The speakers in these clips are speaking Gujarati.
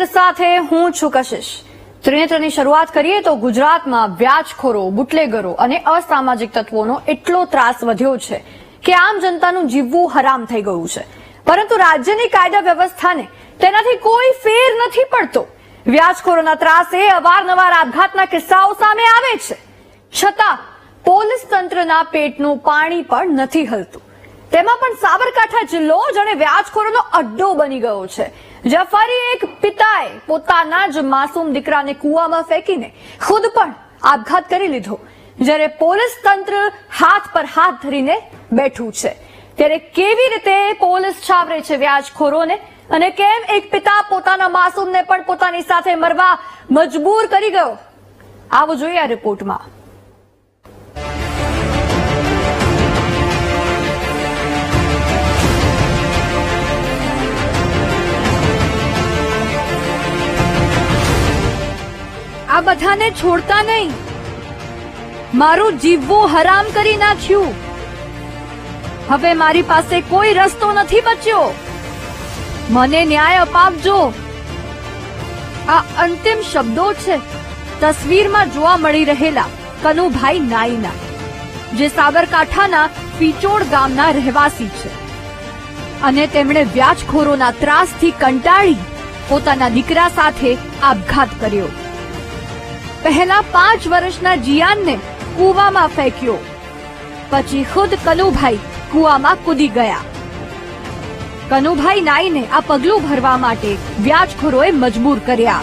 ત્રિનેત્ર સાથે હું છું કશિશ. ત્રિનેત્રની શરૂઆત કરીએ તો ગુજરાતમાં વ્યાજખોરો, બુટલેગરો અને અસામાજિક તત્વોનો એટલો ત્રાસ વધ્યો છે કે આમ જનતાનું જીવવું હરામ થઈ ગયું છે. પરંતુ રાજ્યની કાયદા વ્યવસ્થાને તેનાથી કોઈ ફેર નથી પડતો. વ્યાજખોરોના ત્રાસે અવારનવાર આપઘાતના કિસ્સાઓ સામે આવે છે. છતાં પોલીસ તંત્રના પેટનું પાણી પણ નથી હલતું. તેમાં પણ સાબરકાંઠા જિલ્લો જાણે વ્યાજખોરોનો અડ્ડો બની ગયો છે. જ્યાં ફરી એક પિતાએ પોતાના જ માસૂમ દીકરાને કૂવામાં ફેંકીને ખુદ પણ આપઘાત કરી લીધો. જ્યારે પોલીસ તંત્ર હાથ પર હાથ ધરીને બેઠું છે. ત્યારે કેવી રીતે પોલીસ છાવરે છે વ્યાજખોરોને? અને કેમ એક પિતા પોતાના માસૂમને પણ પોતાની સાથે મરવા મજબૂર કરી ગયો? આવો જોઈએ આ રિપોર્ટમાં. આ બધાને છોડતા નહીં. મારું જીવવું હરામ કરી નાખ્યું. હવે મારી પાસે કોઈ રસ્તો નથી બચ્યો. મને ન્યાય અપાવજો. આ અંતિમ શબ્દો છે. તસવીરમાં જોવા મળી રહેલા કનુભાઈ નાઈના, જે સાબરકાંઠાના પીચોડ ગામના રહેવાસી છે. અને તેમણે વ્યાજખોરોના ત્રાસથી કંટાળી પોતાના દીકરા સાથે આપઘાત કર્યો. પહેલા પાંચ વર્ષના જિયાનને કૂવામાં ફેંક્યો. પછી ખુદ કનુભાઈ કૂવામાં કૂદી ગયા. કનુભાઈ નાઈને આ પગલું ભરવા માટે વ્યાજખોરોએ મજબૂર કર્યા.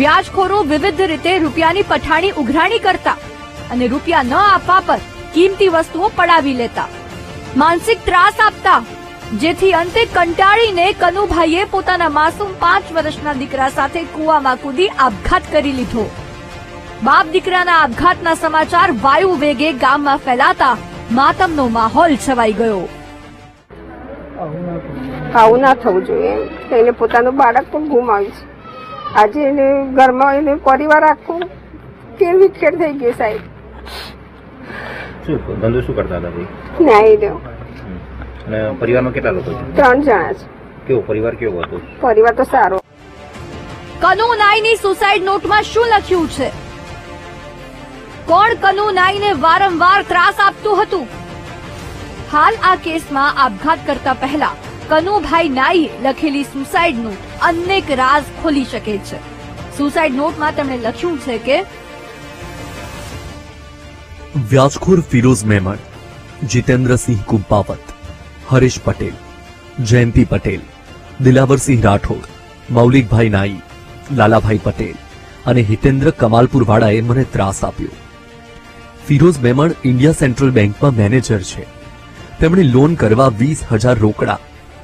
વ્યાજખોરો વિવિધ રીતે રૂપિયાની પઠાણી ઉઘરાણી કરતા અને રૂપિયા ન આપવા પર કિંમતી વસ્તુઓ પડાવી લેતા. માનસિક ત્રાસ આપતા, જેથી અંતે કંટાળીને કનુભાઈએ પોતાના માસૂમ પાંચ વર્ષના દીકરા સાથે કૂવામાં કૂદી આપઘાત કરી લીધો. બાપ દીકરાના આપઘાતના સમાચાર વાયુ વેગે ગામમાં ફેલાતા માતમનો માહોલ છવાઈ ગયો. આવું ના થવું જોઈએ. એને પોતાનું બાળક પણ ગુમાવ્યું છે. આજે એને ઘરમાં એને પરિવાર આખું કેવી ખેડ થઈ ગઈ સાહેબ. શું ધંધો શું કરતા હતા ભાઈ? નાઈ દો અને પરિવારમાં કેટલા લોકો છે? ત્રણ જણા છે. કેવો પરિવાર કેવો હતો? પરિવાર તો સારો. કનુ નાઈની સુસાઇડ નોટમાં શું લખ્યું છે? કોણ કનુ નાઈને વારંવાર ત્રાસ આપતું હતું? હાલ આ કેસમાં આપઘાત કરતા પહેલા કનુભાઈ નાઈએ લખેલી સુસાઇડ નોટ અનેક રાજ ખોલી શકે છે. સુસાઇડ નોટમાં તેમણે લખ્યું છે કે વ્યાજખોર ફિરોઝ મેમણ, જીતેન્દ્રસિંહ કુંપાવત, હરીશ પટેલ, જયંતિ પટેલ, દિલાવરસિંહ રાઠોડ, મૌલિકભાઈ નાઈ, લાલાભાઈ પટેલ અને હિતેન્દ્ર કમાલપુરવાળાએ મને ત્રાસ આપ્યો. ફિરોઝ મેમણ ઇન્ડિયા સેન્ટ્રલ બેંકમાં મેનેજર છે. તેમણે લોન કરવા વીસ હજાર રોકડા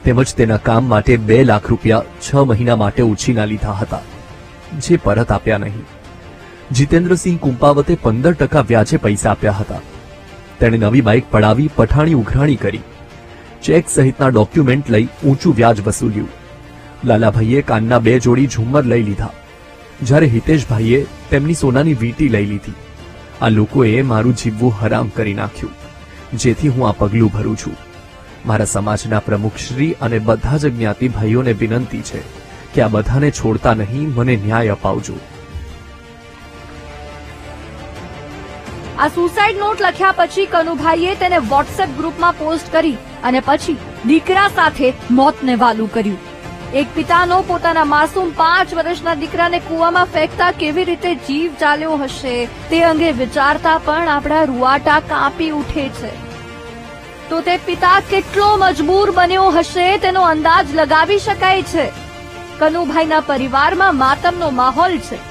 તેમજ તેના કામ માટે બે લાખ રૂપિયા છ મહિના માટે ઉછીના લીધા હતા, જે પરત આપ્યા નહીં. જીતેન્દ્રસિંહ કુંપાવતે પંદર ટકા વ્યાજે પૈસા આપ્યા હતા. તેણે નવી બાઇક પડાવી, પઠાણી ઉઘરાણી કરી. ચેક સહિતના ડોક્યુમેન્ટ લઈ ઊંચું વ્યાજ વસૂલ્યું. લાલાભાઈએ કાનના બે જોડી ઝુમ્મર લઈ લીધા. જ્યારે હિતેશભાઈએ તેમની સોનાની વીંટી લઈ લીધી. આ લોકોએ મારું જીવવું હરામ કરી નાખ્યું, જેથી હું આ પગલું ભરું છું. મારા સમાજના પ્રમુખશ્રી અને બધા જ જ્ઞાતિ ભાઈઓને વિનંતી છે કે આ બધાને છોડતા નહીં, મને ન્યાય અપાવજો. આ સુસાઇડ નોટ લખ્યા પછી કનુભાઈએ તેને વોટ્સએપ ગ્રુપમાં પોસ્ટ કરી અને પછી દીકરા સાથે મોતને વાલું કર્યું. એક પિતાનો પોતાના માસૂમ પાંચ વર્ષના દીકરાને કૂવામાં ફેંકતા કેવી રીતે જીવ ચાલ્યો હશે તે અંગે વિચારતા પણ આપણા રૂવાટા કાપી ઉઠે છે. તો તે પિતા કેટલો મજબૂર બન્યો હશે તેનો અંદાજ લગાવી શકાય છે. કનુભાઈના પરિવારમાં માતમનો માહોલ છે.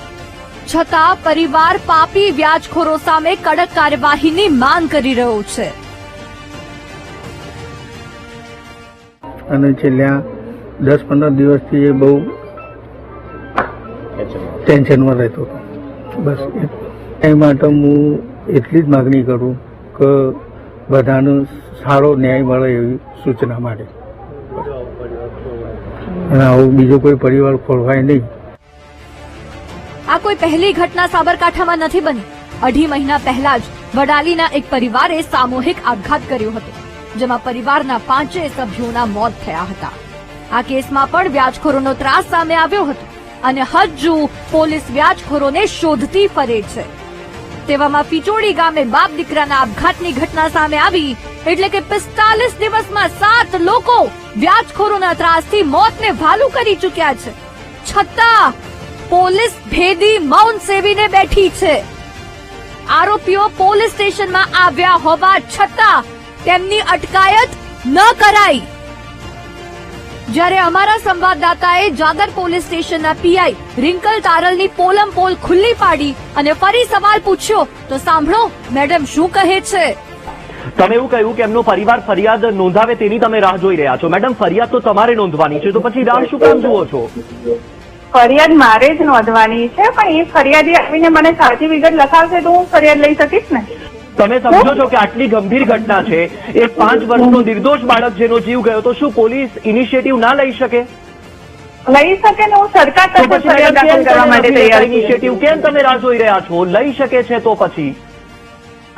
છતાં પરિવાર પાપી વ્યાજખોરો સામે કડક કાર્યવાહીની માંગ કરી રહ્યો છે. અને છેલ્લા દસ પંદર દિવસથી એ બહુ ટેન્શનમાં રહેતો હતો. બસ એ- માટે હું એટલી જ માગણી કરું કે બધાનો સારો ન્યાય મળે એવી સૂચના માટે. અને આવું બીજો કોઈ પરિવાર ખોલવાય નહીં. કોઈ પહેલી ઘટના સાબરકાંઠામાં નથી બની. અઢી મહિના પહેલા જ વડાલીના એક પરિવારે સામૂહિક આપઘાત કર્યો હતો, જેમાં પરિવારના પાંચેય સભ્યોના મોત થયા હતા. આ કેસમાં પણ વ્યાજખોરોનો ત્રાસ સામે આવ્યો હતો અને હજુ પોલીસ વ્યાજખોરોને શોધતી ફરે છે. તેવામાં પિચોડી ગામે બાપ દીકરાના આપઘાતની ઘટના સામે આવી, એટલે કે પિસ્તાલીસ દિવસમાં સાત લોકો વ્યાજખોરોના ત્રાસથી મોતને ભાલુ કરી ચૂક્યા છે. છતાં પોલીસ ભેદી મૌન સેવીને બેઠી છે. આરોપીઓ પોલીસ સ્ટેશનમાં આવ્યા હોવા છતાં તેમની અટકાયત ન કરાઈ. જ્યારે અમારા સંવાદદાતાએ જાગર પોલીસ સ્ટેશનના પીઆઈ રિંકલ તારલની પોલમ પોલ ખુલ્લી પાડી અને ફરી સવાલ પૂછ્યો, તો સાંભળો, મેડમ શું કહે છે? તમે એવું કહ્યું કે એમનો પરિવાર ફરિયાદ નોંધાવે તેની તમે રાહ જોઈ રહ્યા છો. મેડમ, ફરિયાદ તો તમારે નોંધવાની છે. તો પછી રાહ શું કામ જુઓ છો? ફરિયાદ મારે જ નોંધવાની છે પણ એ ફરિયાદી આવીને મને સાચી વિગત લખાવશે તો હું ફરિયાદ લઈ શકીશ ને? તમે સમજો છો કે આટલી ગંભીર ઘટના છે. એક પાંચ વર્ષનો નિર્દોષ બાળક જેનો જીવ ગયો તો શું પોલીસ ઇનિશિયેટિવ ના લઈ શકે? લઈ શકે ને હું સરકાર તરફ ફરિયાદ દાખલ કરવા માટે તૈયાર ઇનિશિયેટિવ કેમ તમે રાહ જોઈ રહ્યા છો? લઈ શકે છે તો પછી?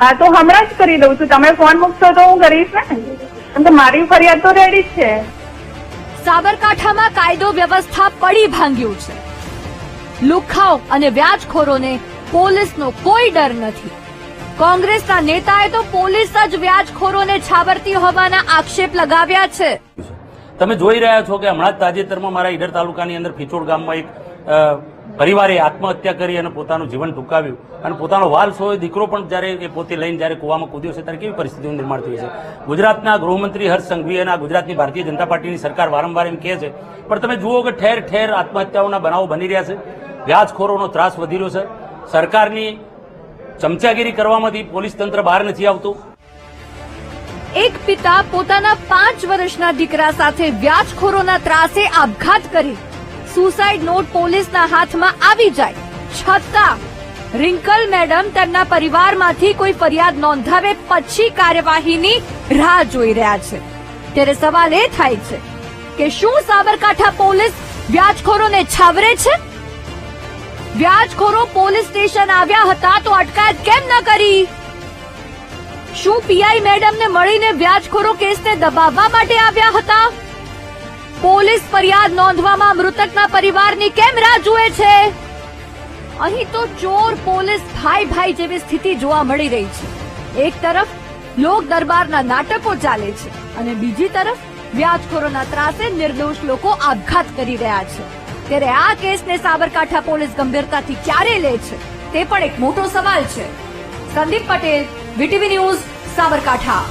હા તો હમણાં જ કરી દઉં છું. તમે ફોન મૂકશો તો હું કરીશ ને? મારી ફરિયાદ તો રેડી જ છે. સાબરકાંઠામાં કાયદો વ્યવસ્થા પડી ભાંગ્યું છે. લુખાઓ અને વ્યાજખોરોને પોલીસનો કોઈ ડર નથી. કોંગ્રેસના નેતાએ તો પોલીસ જ વ્યાજખોરોને છાબરતી હોવાના આક્ષેપ લગાવ્યા છે. તમે જોઈ રહ્યા છો કે હમણાં તાજેતરમાં મારા ઈડર તાલુકાની અંદર ફિચોડ ગામમાં એક પરિવારે આત્મહત્યા કરી અને પોતાનું જીવન ટૂંકાવ્યું. અને પોતાનો વાલ સોય દીકરો પણ જ્યારે એ પોતે લઈને જ્યારે કૂવામાં કૂદ્યો છે, ત્યારે કેવી પરિસ્થિતિનું નિર્માણ થયું છે? ગુજરાતના ગૃહમંત્રી હર્ષ સંઘવી અને ગુજરાતની ભારતીય જનતા પાર્ટીની સરકાર વારંવાર એમ કહે છે, પણ તમે જુઓ કે ઠેર ઠેર આત્મહત્યાઓના બનાવો બની રહ્યા છે. વ્યાજખોરોનો ત્રાસ વધી રહ્યો છે. સરકારની ચમચાગીરી કરવામાંથી પોલીસ તંત્ર બહાર નથી આવતું. એક પિતા પોતાના પાંચ વર્ષના દીકરા સાથે વ્યાજખોરોના ત્રાસે આપઘાત કરી સુસાઇડ નોટ પોલીસના હાથમાં આવી જાય. છતાં, રિંકલ મેડમ તેમના પરિવારમાંથી કોઈ ફરિયાદ નોંધાવે પછી કાર્યવાહીની રાહ જોઈ રહ્યા છે. ત્યારે સવાલ એ થાય છે કે શું સાબરકાંઠા પોલીસ વ્યાજખોરોને છાવરે છે? વ્યાજખોરો પોલીસ સ્ટેશન આવ્યા હતા તો અટકાયત કેમ ન કરી? શું પીઆઈ મેડમને મળીને વ્યાજખોરો કેસને દબાવવા માટે આવ્યા હતા? પોલીસ ફરિયાદ નોંધવામાં મૃતકના પરિવારની કેમ રાહ જુએ છે? અહીં તો ચોર પોલીસ ભાઈ ભાઈ જેવી સ્થિતિ જોવા મળી રહી છે. એક તરફ લોક દરબારના નાટકો ચાલે છે અને બીજી તરફ વ્યાજખોરોના ત્રાસે નિર્દોષ લોકો આપઘાત કરી રહ્યા છે. ત્યારે આ કેસને સાબરકાંઠા પોલીસ ગંભીરતાથી ક્યારે લે છે? તે પણ એક મોટો સવાલ છે. Sandeep Patel, VTV news, Sabarkantha.